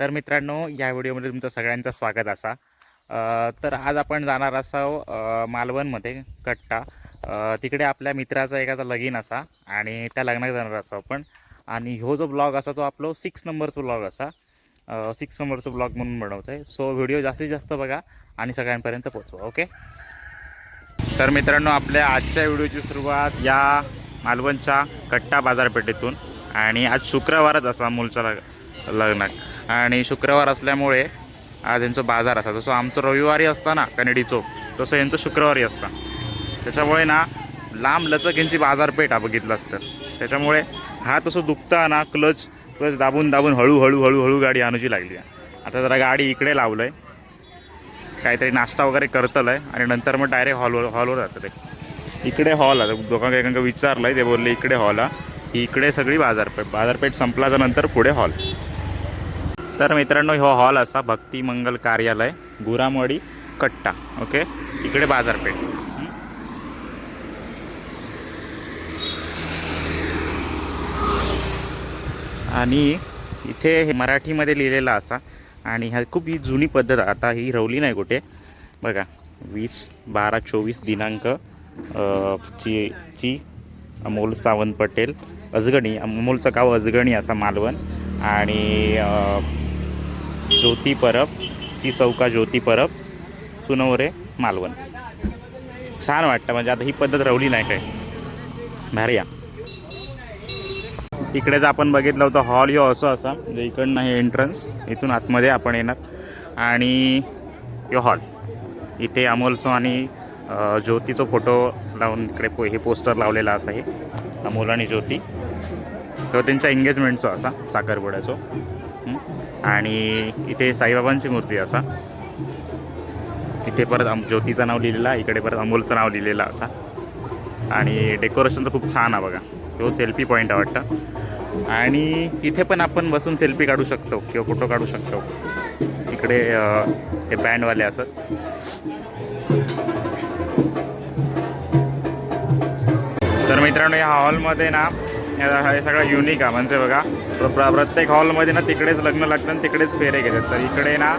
तर मित्रांनो या व्हिडिओमध्ये तुमचं सगळ्यांचं स्वागत असा. तर आज आपण जाणार असाव मालवणमध्ये कट्टा. तिकडे आपल्या मित्राचा एकाचा लगीन असा आणि त्या लग्नात जाणार असा आपण. आणि ह्यो जो ब्लॉग असा तो आपलो सिक्स नंबरचा ब्लॉग असा. सिक्स नंबरचा ब्लॉग म्हणून बनवतो आहे सो व्हिडिओ जास्तीत जास्त बघा आणि सगळ्यांपर्यंत पोचवा ओके? तर मित्रांनो आपल्या आजच्या व्हिडिओची सुरुवात या मालवणच्या कट्टा बाजारपेठेतून आणि आज शुक्रवारच असा मूलचा लग लग्नात आणि शुक्रवार असल्यामुळे आज यांचं बाजार असा जसं आमचं रविवारी असतं ना कनेडी चौक तसं यांचं शुक्रवारी असतं. त्याच्यामुळे ना लांब लचक यांची बाजारपेठ हा बघितलं तर त्याच्यामुळे हा तसं दुखता ना क्लच क्लच दाबून दाबून हळूहळू हळूहळू गाडी आणूची लागली. आता जरा गाडी इकडे लावलं आहे काहीतरी नाश्ता वगैरे करतलं आहे आणि नंतर मग डायरेक्ट हॉलवर हॉलवर जातं ते. इकडे हॉल आता दोघांना एकांका विचारलं आहे ते बोलले इकडे हॉल आहे इकडे सगळी बाजारपेठ बाजारपेठ संपल्याच्या नंतर पुढे हॉल तर मित्रांनो ह्यो हॉल असा भक्ती मंगल कार्यालय गुरामवाडी कट्टा ओके? इकडे बाजारपेठ. आणि इथे हे मराठीमध्ये लिहिलेला असा आणि ह्या खूप ही जुनी पद्धत आहे. आता ही रवली नाही कुठे. बघा वीस बारा चोवीस दिनांक ची ची अमोल सावंत पटेल अजगणी अमोलचं गाव अजगणी असा मालवण. आणि ज्योती परब ची चौका ज्योती परब सुनवरे मालवण. छान वाटतं म्हणजे आता ही पद्धत रवली नाही काय भारी या. इकडे जर आपण बघितलं होतं हॉल यो असं असा म्हणजे इकडनं हे एंट्रन्स इथून आतमध्ये आपण येणार. आणि यो हॉल. इथे अमोलचं आणि अ, ज्योतीचं फोटो लावून इकडे पो हे पोस्टर लावलेला असा हे अमोल आणि ज्योती. तो त्यांच्या एंगेजमेंटचं असा साखरपुड्याचं. आणि इथे साईबाबांची मूर्ती असा. इथे परत अम ज्योतीचं नाव लिहिलेलं आहे इकडे परत अमोलचं नाव लिहिलेलं असा. आणि डेकोरेशन तर खूप छान आहे बघा. तो सेल्फी पॉईंट आहे वाटतं. आणि इथे पण आपण बसून सेल्फी काढू शकतो किंवा फोटो काढू शकतो. इकडे हे बँडवाले असत तर मित्रांनो या हॉलमध्ये ना या- हे सगळं युनिक आहे. म्हणजे बघा प्र- प्रत्येक हॉलमध्ये ना तिकडेच लग्न लागतं आणि तिकडेच फेरे घेतात. तर इकडे ना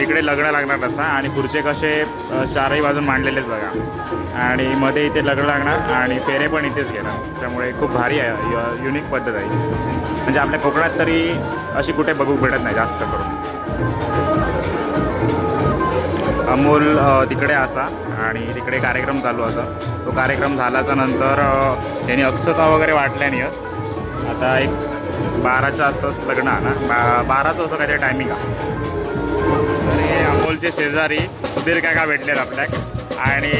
इकडे लग्न लागणार तसा आणि खुर्चे कसे चारही बाजून मांडलेलेच बघा. आणि मध्ये इथे लग्न लागणार आणि फेरे पण इथेच घेणार. त्यामुळे खूप भारी आहे युनिक पद्धत आहे. म्हणजे आपल्या कोकणात तरी अशी कुठे बघू भेटत नाही जास्त करून. अमोल तिकडे असा आणि तिकडे कार्यक्रम चालू असा. तो कार्यक्रम झाल्याच्यानंतर त्यांनी अक्षता वगैरे वाटल्या नाही आता एक बाराच्या आसपास लग्न आहे ना? बा बाराचं असं काहीतरी टायमिंग आहे. तर हे अमोलचे शेजारी सुधीर काका भेटलेत आपल्याक आणि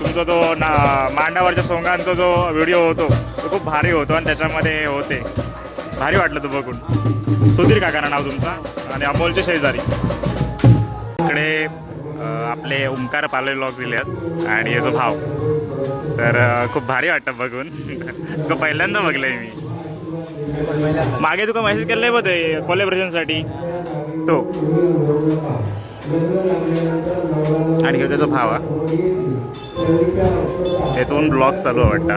तुमचा जो ना मांडावरच्या सोंगांचा जो व्हिडिओ होतो तो खूप भारी होतो आणि त्याच्यामध्ये होते. भारी वाटलं तो बघून. सुधीर काकाना नाव तुमचा आणि अमोलचे शेजारी. इकडे आपले ओंकार पाले ब्लॉग दिले आहेत आणि याचा भाव. तर खूप भारी वाटतं बघून. तो पहिल्यांदा बघलंय मी. मागे तुका मेसेज केले बघ ते कोलॅबरेशनसाठी तो. आणि त्याचा भाव. हा त्याचा ब्लॉग चालू आहे वाटतं.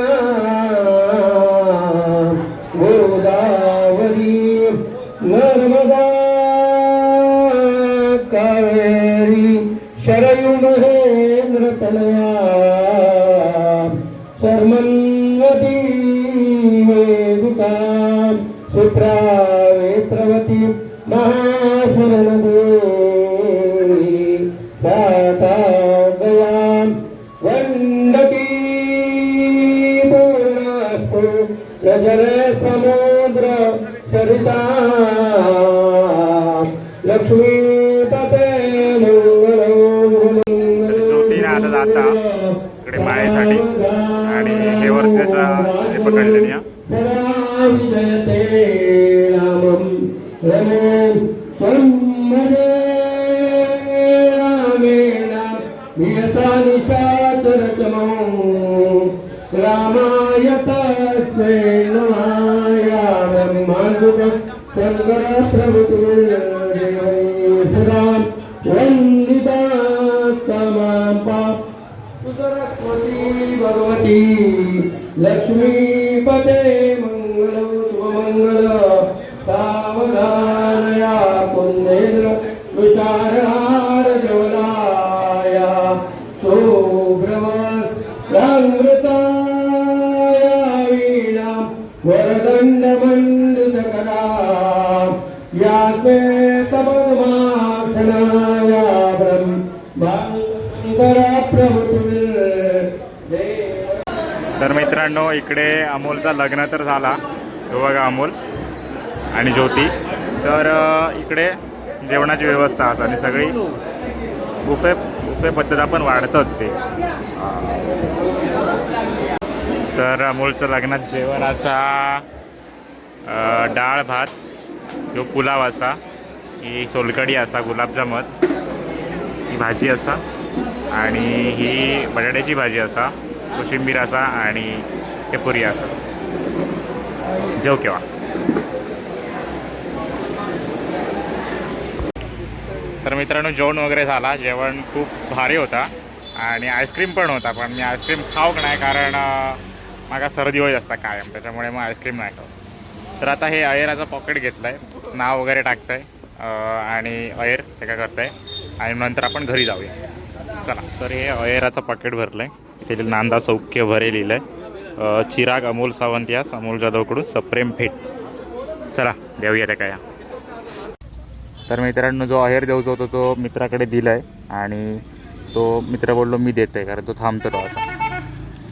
सुप्रावेत्रवती महाशरणदेवी दाता गया वंदती प्रजले समुद्र सरिता लक्ष्मीपते तर ज्योतीने आता इकडे आणि हे वरती त्याच्या हे पकडलेली सदा विजयते रामं रमें स्वन्मने रामेण नियता निशाचरचमो रामाय तस्मै नमाय मानुक शङ्कर सदा वन्दिता समां पाप। सरस्वती भगवती लक्ष्मीपते वरदण्डमण्डितकरा या श्वेतपद्मासनाया ब्रह्मान्तरा प्रभुत्वे तर मित्रांनो इकडे अमोलचा लग्न तर झाला. तो बघा अमोल आणि ज्योती. तर इकडे जेवणाची व्यवस्था असं आणि सगळी बुफे बुफे पद्धत आपण वाढतात ते. तर अमोलचं लग्नात जेवण असा डाळ भात जो पुलाव असा ही सोलकडी असा गुलाबजामत ही भाजी असा आणि ही बटाट्याची भाजी असा कोशिंबीर असा आणि हे पुरी असा. जेव केव्हा? तर मित्रांनो जेवण वगैरे झाला. जेवण खूप भारी होता. आणि आईस्क्रीम पण होता पण मी आईस्क्रीम खाऊक नाही? कारण मागा सर्दी होत असता कायम त्याच्यामुळे मग आईस्क्रीम नाही खाऊ. तर आता हे अयराचं पॉकेट घेतलं आहे नाव वगैरे टाकतं आहे आणि अयर ते काय करतं आहे आणि नंतर आपण घरी जाऊया. चला तर हे अयराचं पॉकेट भरलं आहे इथे नांदा सौख्य भरे लिहिलं आहे चिराग अमोल सावंत यास अमोल जाधवकडून सप्रेम फेट चला देऊया त्या काय. तर मित्रांनो जो अहेर देऊचा होता तो मित्राकडे दिला आहे आणि तो मित्र बोललो मी देतो आहे कारण तो थांबतो तो असा.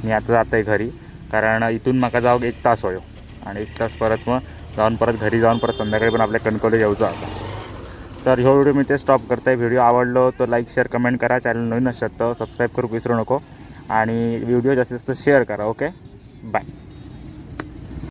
मी आता जात आहे घरी. कारण इथून माका जाऊ एक तास होयो. आणि एक तास परत मग जाऊन परत घरी जाऊन परत संध्याकाळी पण आपल्या कणकवली यायचं असा तर ह्यो व्हिडिओ मी ते स्टॉप करताय. व्हिडिओ आवडलो तर लाईक शेअर कमेंट करा. चॅनल नवीन असतात तर सबस्क्राईब करू विसरू नको. आणि व्हिडिओ जास्तीत जास्त शेअर करा ओके बाय